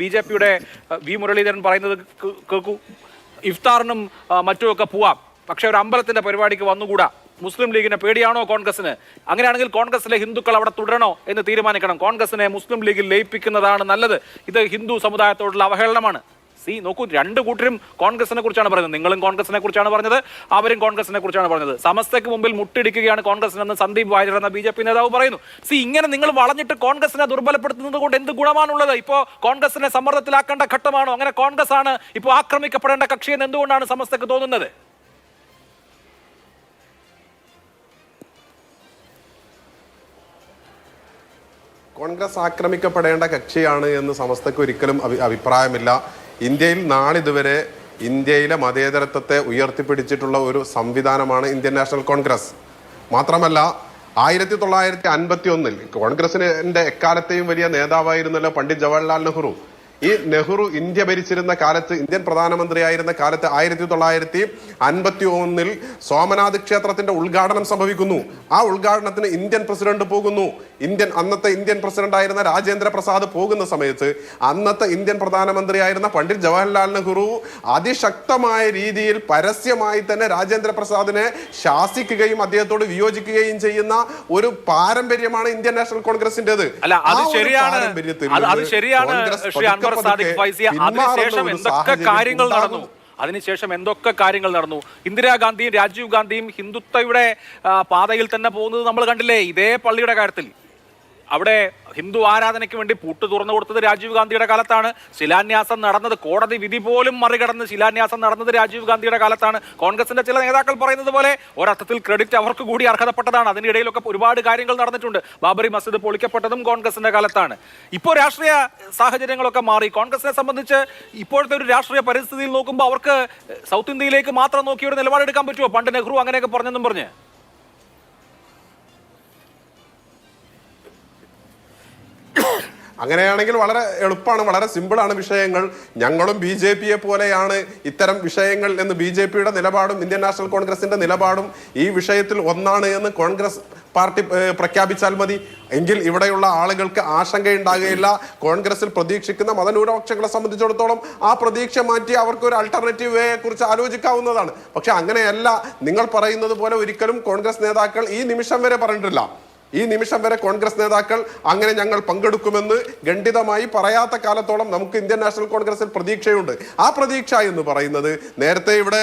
B J പിയുടെ V Muraleedharan പറയുന്നത് കേൾക്കൂ ഇഫ്താറിനും മറ്റുമൊക്കെ പോവാം. പക്ഷെ ഒരു അമ്പലത്തിന്റെ പരിപാടിക്ക് വന്നുകൂടാ. മുസ്ലിം ലീഗിനെ പേടിയാണോ കോൺഗ്രസിന് അങ്ങനെയാണെങ്കിൽ കോൺഗ്രസിലെ ഹിന്ദുക്കൾ അവിടെ തുടരണോ എന്ന് തീരുമാനിക്കണം. കോൺഗ്രസിനെ മുസ്ലിം ലീഗിൽ ലയിപ്പിക്കുന്നതാണ് നല്ലത്. ഇത് ഹിന്ദു സമുദായത്തോടുള്ള അവഹേളനമാണ്. സി നോക്കൂ രണ്ട് കൂട്ടരും കോൺഗ്രസിനെ കുറിച്ചാണ് പറയുന്നത്. നിങ്ങളും കോൺഗ്രസിനെ കുറിച്ചാണ് പറഞ്ഞത് അവരും കോൺഗ്രസിനെ കുറിച്ചാണ് പറഞ്ഞത്. സമസ്തയ്ക്ക് മുമ്പിൽ മുട്ടിടിക്കുകയാണ് കോൺഗ്രസിനെന്ന് സന്ദീപ് വാര്യർ എന്ന ബി ജെ പി നേതാവ് പറയുന്നു. സി ഇങ്ങനെ നിങ്ങൾ വളഞ്ഞിട്ട് കോൺഗ്രസിനെ ദുർബലപ്പെടുത്തുന്നത് കൊണ്ട് എന്ത് ഗുണമാണുള്ളത്? ഇപ്പോ കോൺഗ്രസിനെ സമ്മർദ്ദത്തിലാക്കേണ്ട ഘട്ടമാണോ? അങ്ങനെ കോൺഗ്രസ് ആണ് ഇപ്പോൾ ആക്രമിക്കപ്പെടേണ്ട കക്ഷി എന്ന് എന്തുകൊണ്ടാണ് സമസ്തക്ക് തോന്നുന്നത്? കോൺഗ്രസ് ആക്രമിക്കപ്പെടേണ്ട കക്ഷിയാണ് എന്ന് സമസ്തക്ക് ഒരിക്കലും അഭി- അഭിപ്രായമില്ല. ഇന്ത്യയിൽ നാളിതുവരെ ഇന്ത്യയിലെ മതേതരത്വത്തെ ഉയർത്തിപ്പിടിച്ചിട്ടുള്ള ഒരു സംവിധാനമാണ് ഇന്ത്യൻ നാഷണൽ കോൺഗ്രസ്. മാത്രമല്ല ആയിരത്തി തൊള്ളായിരത്തി അൻപത്തി ഒന്നിൽ കോൺഗ്രസിന്റെ എക്കാലത്തെയും വലിയ നേതാവായിരുന്നല്ലോ പണ്ഡിറ്റ് ജവഹർലാൽ നെഹ്റു. ഈ നെഹ്റു ഇന്ത്യ ഭരിച്ചിരുന്ന കാലത്ത് ഇന്ത്യൻ പ്രധാനമന്ത്രിയായിരുന്ന കാലത്ത് ആയിരത്തി തൊള്ളായിരത്തി അൻപത്തി ഒന്നിൽ സോമനാഥ് ക്ഷേത്രത്തിന്റെ ഉദ്ഘാടനം സംഭവിക്കുന്നു. ആ ഉദ്ഘാടനത്തിന് ഇന്ത്യൻ പ്രസിഡന്റ് പോകുന്നു. ഇന്ത്യൻ അന്നത്തെ ഇന്ത്യൻ പ്രസിഡന്റ് ആയിരുന്ന രാജേന്ദ്ര പ്രസാദ് പോകുന്ന സമയത്ത് അന്നത്തെ ഇന്ത്യൻ പ്രധാനമന്ത്രിയായിരുന്ന പണ്ഡിറ്റ് ജവഹർലാൽ നെഹ്റു അതിശക്തമായ രീതിയിൽ പരസ്യമായി തന്നെ രാജേന്ദ്ര പ്രസാദിനെ ശാസിക്കുകയും അദ്ദേഹത്തോട് വിയോജിക്കുകയും ചെയ്യുന്ന ഒരു പാരമ്പര്യമാണ് ഇന്ത്യൻ നാഷണൽ കോൺഗ്രസിന്റേത്. അത് ശരിയാണ്. കോൺഗ്രസ് പതുക്കെ സാദിഖ് പതുക്കെ ഫൈസി അതിനുശേഷം എന്തൊക്കെ കാര്യങ്ങൾ നടന്നു. അതിനുശേഷം എന്തൊക്കെ കാര്യങ്ങൾ നടന്നു? ഇന്ദിരാഗാന്ധിയും രാജീവ് ഗാന്ധിയും ഹിന്ദുത്വയുടെ പാതയിൽ തന്നെ പോകുന്നത് നമ്മൾ കണ്ടില്ലേ? ഇതേ പള്ളിയുടെ കാര്യത്തിൽ. അവിടെ ഹിന്ദു ആരാധനയ്ക്ക് വേണ്ടി പൂട്ട് തുറന്നു കൊടുത്തത് രാജീവ് ഗാന്ധിയുടെ കാലത്താണ്. ശിലാന്യാസം നടന്നത് കോടതി വിധി പോലും മറികടന്ന് ശിലാന്യാസം നടന്നത് രാജീവ് ഗാന്ധിയുടെ കാലത്താണ്. കോൺഗ്രസിന്റെ ചില നേതാക്കൾ പറയുന്നത് പോലെ ഒരർത്ഥത്തിൽ ക്രെഡിറ്റ് അവർക്ക് കൂടി അർഹതപ്പെട്ടതാണ്. അതിനിടയിലൊക്കെ ഒരുപാട് കാര്യങ്ങൾ നടന്നിട്ടുണ്ട്. ബാബറി മസ്ജിദ് പൊളിക്കപ്പെട്ടതും കോൺഗ്രസിന്റെ കാലത്താണ്. ഇപ്പോൾ രാഷ്ട്രീയ സാഹചര്യങ്ങളൊക്കെ മാറി. കോൺഗ്രസിനെ സംബന്ധിച്ച് ഇപ്പോഴത്തെ ഒരു രാഷ്ട്രീയ പരിസ്ഥിതിയിൽ നോക്കുമ്പോൾ അവർക്ക് സൗത്ത് ഇന്ത്യയിലേക്ക് മാത്രം നോക്കി ഒരു നിലപാടെടുക്കാൻ പറ്റുമോ? പണ്ട് നെഹ്റു അങ്ങനെയൊക്കെ പറഞ്ഞെന്നും പറഞ്ഞ്. അങ്ങനെയാണെങ്കിൽ വളരെ എളുപ്പമാണ് വളരെ സിമ്പിളാണ് വിഷയങ്ങൾ. ഞങ്ങളും ബി ജെ പിയെ പോലെയാണ് ഇത്തരം വിഷയങ്ങൾ എന്ന് ബി ജെ പിയുടെ നിലപാടും ഇന്ത്യൻ നാഷണൽ കോൺഗ്രസിന്റെ നിലപാടും ഈ വിഷയത്തിൽ ഒന്നാണ് എന്ന് കോൺഗ്രസ് പാർട്ടി പ്രഖ്യാപിച്ചാൽ മതി. എങ്കിൽ ഇവിടെയുള്ള ആളുകൾക്ക് ആശങ്കയുണ്ടാകുകയില്ല. കോൺഗ്രസിൽ പ്രതീക്ഷിക്കുന്ന മതന്യൂനപക്ഷങ്ങളെ സംബന്ധിച്ചിടത്തോളം ആ പ്രതീക്ഷ മാറ്റി അവർക്ക് ഒരു അൾട്ടർനേറ്റീവ് വേയെ കുറിച്ച് ആലോചിക്കാവുന്നതാണ്. പക്ഷെ അങ്ങനെയല്ല. നിങ്ങൾ പറയുന്നത് പോലെ ഒരിക്കലും കോൺഗ്രസ് നേതാക്കൾ ഈ നിമിഷം വരെ പറഞ്ഞിട്ടില്ല. ഈ നിമിഷം വരെ കോൺഗ്രസ് നേതാക്കൾ അങ്ങനെ ഞങ്ങൾ പങ്കെടുക്കുമെന്ന് ഖണ്ഡിതമായി പറയാത്ത കാലത്തോളം നമുക്ക് ഇന്ത്യൻ നാഷണൽ കോൺഗ്രസിൽ പ്രതീക്ഷയുണ്ട്. ആ പ്രതീക്ഷ എന്ന് പറയുന്നത് നേരത്തെ ഇവിടെ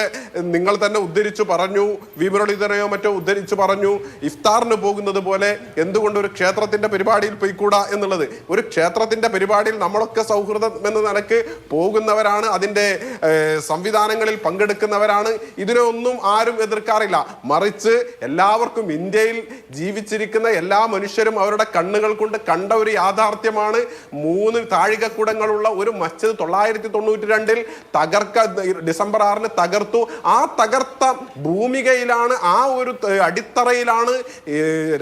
നിങ്ങൾ തന്നെ ഉദ്ധരിച്ചു പറഞ്ഞു വിമുരളീധരയോ മറ്റോ ഉദ്ധരിച്ചു പറഞ്ഞു ഇഫ്താറിന് പോകുന്നത് പോലെ എന്തുകൊണ്ട് ഒരു ക്ഷേത്രത്തിന്റെ പരിപാടിയിൽ പോയിക്കൂടാ എന്നുള്ളത്. ഒരു ക്ഷേത്രത്തിന്റെ പരിപാടിയിൽ നമ്മളൊക്കെ സൗഹൃദം എന്ന നിലയ്ക്ക് പോകുന്നവരാണ് അതിന്റെ ഏഹ്, സംവിധാനങ്ങളിൽ പങ്കെടുക്കുന്നവരാണ്. ഇതിനെ ഒന്നും ആരും എതിർക്കാറില്ല. മറിച്ച് എല്ലാവർക്കും ഇന്ത്യയിൽ ജീവിച്ചിരിക്കുന്ന എല്ലാ മനുഷ്യരും അവരുടെ കണ്ണുകൾ കൊണ്ട് കണ്ട ഒരു യാഥാർത്ഥ്യമാണ് മൂന്ന് താഴികക്കുടങ്ങളുള്ള ഒരു മസ്ജിദ് തൊള്ളായിരത്തി തൊണ്ണൂറ്റി രണ്ടിൽ തകർക്ക ഡിസംബർ ആറിന് തകർത്തു. ആ തകർത്ത ഭൂമികയിലാണ് ആ ഒരു അടിത്തറയിലാണ്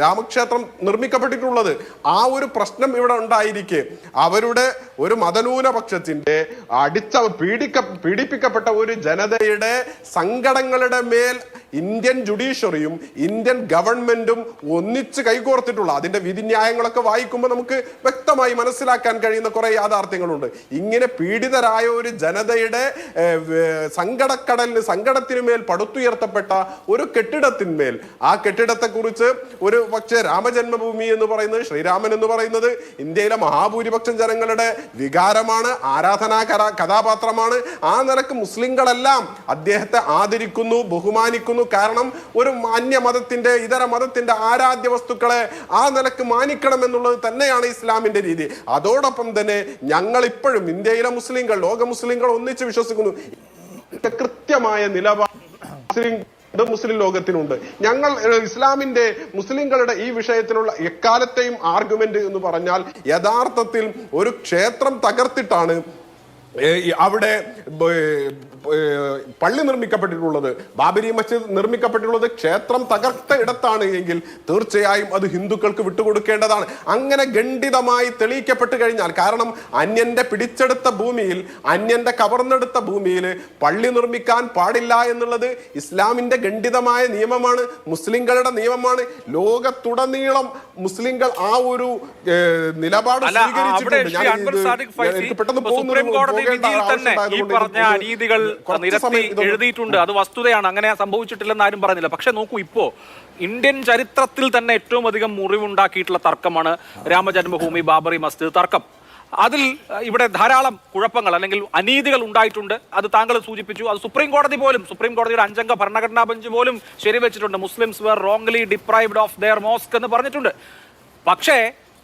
രാമക്ഷേത്രം നിർമ്മിക്കപ്പെട്ടിട്ടുള്ളത്. ആ ഒരു പ്രശ്നം ഇവിടെ ഉണ്ടായിരിക്കെ. അവരുടെ ഒരു മതന്യൂനപക്ഷത്തിന്റെ അടിച്ച പീഡിക്ക പീഡിപ്പിക്കപ്പെട്ട ഒരു ജനതയുടെ സങ്കടങ്ങളുടെ മേൽ ഇന്ത്യൻ ജുഡീഷ്യറിയും ഇന്ത്യൻ ഗവൺമെന്റും ഒന്നിച്ച് കൈകോർത്തിട്ടുള്ള അതിന്റെ വിധിന്യായങ്ങളൊക്കെ വായിക്കുമ്പോൾ നമുക്ക് വ്യക്തമായി മനസ്സിലാക്കാൻ കഴിയുന്ന കുറേ യാഥാർത്ഥ്യങ്ങളുണ്ട്. ഇങ്ങനെ പീഡിതരായ ഒരു ജനതയുടെ സങ്കടക്കടലിന് സങ്കടത്തിനു മേൽ പടുത്തുയർത്തപ്പെട്ട ഒരു കെട്ടിടത്തിന്മേൽ ആ കെട്ടിടത്തെക്കുറിച്ച് ഒരു പക്ഷേ രാമജന്മഭൂമി എന്ന് പറയുന്നത് ശ്രീരാമൻ എന്ന് പറയുന്നത് ഇന്ത്യയിലെ മഹാഭൂരിപക്ഷം ജനങ്ങളുടെ വികാരമാണ് ആരാധനാ കഥാപാത്രമാണ്. ആ നിലയ്ക്ക് മുസ്ലിങ്ങളെല്ലാം അദ്ദേഹത്തെ ആദരിക്കുന്നു ബഹുമാനിക്കുന്നു. കാരണം ഒരു അന്യ മതത്തിന്റെ ഇതര മതത്തിന്റെ ആരാധ്യ വസ്തുക്കളെ ആ നിലയ്ക്ക് മാനിക്കണം എന്നുള്ളത് തന്നെയാണ് ഇസ്ലാമിന്റെ രീതി. അതോടൊപ്പം തന്നെ ഞങ്ങൾ ഇപ്പോഴും ഇന്ത്യയിലെ മുസ്ലിങ്ങൾ ലോക മുസ്ലിങ്ങൾ ഒന്നിച്ച് വിശ്വസിക്കുന്നു. കൃത്യമായ നിലപാട് മുസ്ലിം മുസ്ലിം ലോകത്തിനുണ്ട്. ഞങ്ങൾ ഇസ്ലാമിന്റെ മുസ്ലിങ്ങളുടെ ഈ വിഷയത്തിലുള്ള എക്കാലത്തെയും ആർഗ്യുമെന്റ് എന്ന് പറഞ്ഞാൽ യഥാർത്ഥത്തിൽ ഒരു ക്ഷേത്രം തകർത്തിട്ടാണ് അവിടെ പള്ളി നിർമ്മിക്കപ്പെട്ടിട്ടുള്ളത് ബാബരി മസ്ജിദ് നിർമ്മിക്കപ്പെട്ടിട്ടുള്ളത് ക്ഷേത്രം തകർത്ത ഇടത്താണ് എങ്കിൽ തീർച്ചയായും അത് ഹിന്ദുക്കൾക്ക് വിട്ടുകൊടുക്കേണ്ടതാണ് അങ്ങനെ ഖണ്ഡിതമായി തെളിയിക്കപ്പെട്ട് കഴിഞ്ഞാൽ കാരണം അന്യന്റെ പിടിച്ചെടുത്ത ഭൂമിയിൽ അന്യന്റെ കവർന്നെടുത്ത ഭൂമിയിൽ പള്ളി നിർമ്മിക്കാൻ പാടില്ല എന്നുള്ളത് ഇസ്ലാമിന്റെ ഖണ്ഡിതമായ നിയമമാണ് മുസ്ലിങ്ങളുടെ നിയമമാണ് ലോകത്തുടനീളം മുസ്ലിങ്ങൾ ആ ഒരു നിലപാട് സ്വീകരിച്ചിട്ടുണ്ട്. ഞാൻ പെട്ടെന്ന് പോകുന്നു അനീതികൾ നിരത്തി എഴുതിയിട്ടുണ്ട്. അത് വസ്തുതയാണ്. അങ്ങനെ സംഭവിച്ചിട്ടില്ലെന്ന് ആരും പറഞ്ഞില്ല പക്ഷെ നോക്കൂ ഇപ്പോ ഇന്ത്യൻ ചരിത്രത്തിൽ തന്നെ ഏറ്റവും അധികം മുറിവുണ്ടാക്കിയിട്ടുള്ള തർക്കമാണ് രാമജന്മഭൂമി ബാബറി മസ്ജിദ് തർക്കം. അതിൽ ഇവിടെ ധാരാളം കുഴപ്പങ്ങൾ അല്ലെങ്കിൽ അനീതികൾ ഉണ്ടായിട്ടുണ്ട്. അത് താങ്കൾ സൂചിപ്പിച്ചു. അത് സുപ്രീം കോടതി പോലും സുപ്രീം കോടതിയുടെ അഞ്ചംഗ ഭരണഘടനാ ബെഞ്ച് പോലും ശരിവെച്ചിട്ടുണ്ട്. Muslims were wrongly deprived of their mosque എന്ന് പറഞ്ഞിട്ടുണ്ട്. പക്ഷേ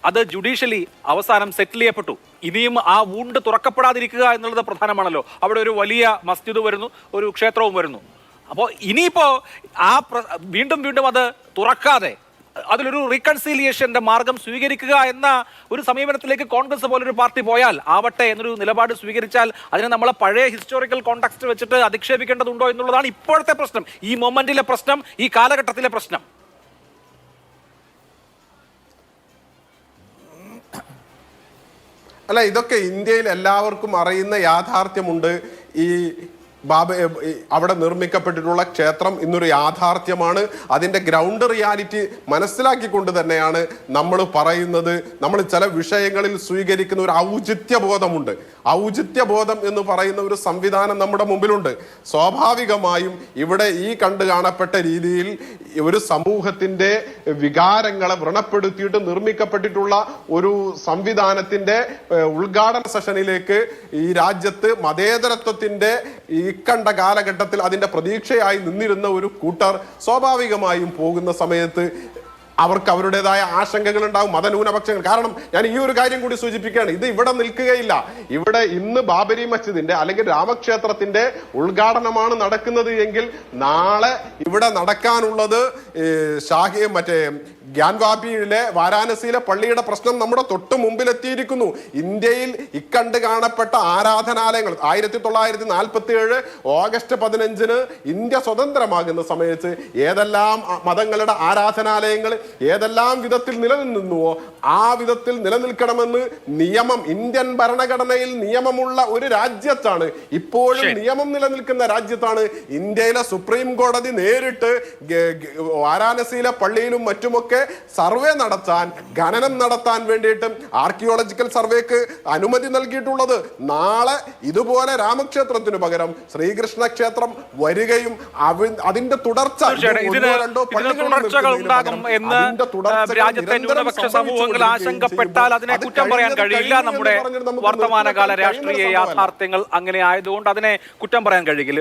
അത് ജുഡീഷ്യലി അവസാനം സെറ്റിൽ ചെയ്യപ്പെട്ടു. ഇനിയും ആ വൂണ്ട് തുറക്കപ്പെടാതിരിക്കുക എന്നുള്ളത് പ്രധാനമാണല്ലോ. അവിടെ ഒരു വലിയ മസ്ജിദ് വരുന്നു ഒരു ക്ഷേത്രവും വരുന്നു. അപ്പോൾ ഇനിയിപ്പോൾ ആ വീണ്ടും വീണ്ടും അത് തുറക്കാതെ അതിലൊരു റീകൺസീലിയേഷന്റെ മാർഗം സ്വീകരിക്കുക എന്ന ഒരു സമീപനത്തിലേക്ക് കോൺഗ്രസ് പോലൊരു പാർട്ടി പോയാൽ ആവട്ടെ എന്നൊരു നിലപാട് സ്വീകരിച്ചാൽ അതിനെ നമ്മളെ പഴയ ഹിസ്റ്റോറിക്കൽ കോണ്ടാക്സ്റ്റ് വെച്ചിട്ട് അധിക്ഷേപിക്കേണ്ടതുണ്ടോ എന്നുള്ളതാണ് ഇപ്പോഴത്തെ പ്രശ്നം. ഈ മൊമെന്റിലെ പ്രശ്നം ഈ കാലഘട്ടത്തിലെ പ്രശ്നം. അല്ല ഇതൊക്കെ ഇന്ത്യയിൽ എല്ലാവർക്കും അറിയുന്ന യാഥാർത്ഥ്യമുണ്ട്. ഈ ബാബ അവിടെ നിർമ്മിക്കപ്പെട്ടിട്ടുള്ള ക്ഷേത്രം ഇന്നൊരു യാഥാർത്ഥ്യമാണ്. അതിന്റെ ഗ്രൗണ്ട് റിയാലിറ്റി മനസ്സിലാക്കിക്കൊണ്ട് തന്നെയാണ് നമ്മൾ പറയുന്നത്. നമ്മൾ ചില വിഷയങ്ങളിൽ സ്വീകരിക്കുന്ന ഒരു ഔചിത്യബോധമുണ്ട്. ഔചിത്യബോധം എന്ന് പറയുന്ന ഒരു സംവിധാനം നമ്മുടെ മുമ്പിലുണ്ട്. സ്വാഭാവികമായും ഇവിടെ ഈ കണ്ടു കാണപ്പെട്ട രീതിയിൽ ഒരു സമൂഹത്തിന്റെ വികാരങ്ങളെ വ്രണപ്പെടുത്തിയിട്ട് നിർമ്മിക്കപ്പെട്ടിട്ടുള്ള ഒരു സംവിധാനത്തിന്റെ ഉദ്ഘാടന സെഷനിലേക്ക് ഈ രാജ്യത്ത് മതേതരത്വത്തിന്റെ ഈ കണ്ട കാലഘട്ടത്തിൽ അതിന്റെ പ്രതീക്ഷയായി നിന്നിരുന്ന ഒരു കൂട്ടർ സ്വാഭാവികമായും പോകുന്ന സമയത്ത് അവർക്ക് അവരുടേതായ ആശങ്കകൾ ഉണ്ടാവും മതന്യൂനപക്ഷങ്ങൾ കാരണം ഞാൻ ഈ ഒരു കാര്യം കൂടി സൂചിപ്പിക്കുകയാണ്. ഇത് ഇവിടെ നിൽക്കുകയില്ല. ഇവിടെ ഇന്ന് ബാബരി മസ്ജിദിന്റെ അല്ലെങ്കിൽ രാമക്ഷേത്രത്തിന്റെ ഉദ്ഘാടനമാണ് നടക്കുന്നത് എങ്കിൽ നാളെ ഇവിടെ നടക്കാനുള്ളത് ഷാഹി മറ്റേ ഗ്യാൻവാപിയിലെ വാരാണസിയിലെ പള്ളിയുടെ പ്രശ്നം നമ്മുടെ തൊട്ട് മുമ്പിലെത്തിയിരിക്കുന്നു. ഇന്ത്യയിൽ ഇക്കണ്ട് കാണപ്പെട്ട ആരാധനാലയങ്ങൾ ആയിരത്തി തൊള്ളായിരത്തി നാൽപ്പത്തി ഏഴ് ഓഗസ്റ്റ് പതിനഞ്ചിന് ഇന്ത്യ സ്വതന്ത്രമാകുന്ന സമയത്ത് ഏതെല്ലാം മതങ്ങളുടെ ആരാധനാലയങ്ങൾ ഏതെല്ലാം വിധത്തിൽ നിലനിന്നുവോ ആ വിധത്തിൽ നിലനിൽക്കണമെന്ന് നിയമം ഇന്ത്യൻ ഭരണഘടനയിൽ നിയമമുള്ള ഒരു രാജ്യത്താണ്. ഇപ്പോഴും നിയമം നിലനിൽക്കുന്ന രാജ്യത്താണ്. ഇന്ത്യയിലെ സുപ്രീം കോടതി നേരിട്ട് വാരാണസിയിലെ പള്ളിയിലും മറ്റുമൊക്കെ സർവേ നടത്താൻ ഖനനം നടത്താൻ വേണ്ടിയിട്ടും ആർക്കിയോളജിക്കൽ സർവേക്ക് അനുമതി നൽകിയിട്ടുള്ളത്. നാളെ ഇതുപോലെ രാമക്ഷേത്രത്തിനു പകരം ശ്രീകൃഷ്ണ ക്ഷേത്രം വരികയും അതിന്റെ തുടർച്ച രണ്ടോ പള്ളികൾ ഉണ്ടാകും പകരം എന്ന് രാജ്യത്തെ ന്യൂനപക്ഷ സമൂഹങ്ങൾ ആശങ്കപ്പെട്ടാൽ അതിനെ കുറ്റം പറയാൻ കഴിയില്ല. നമ്മുടെ വർത്തമാനകാല രാഷ്ട്രീയ. യാഥാർത്ഥ്യങ്ങൾ അങ്ങനെ ആയതുകൊണ്ട് അതിനെ കുറ്റം പറയാൻ കഴിയില്ല.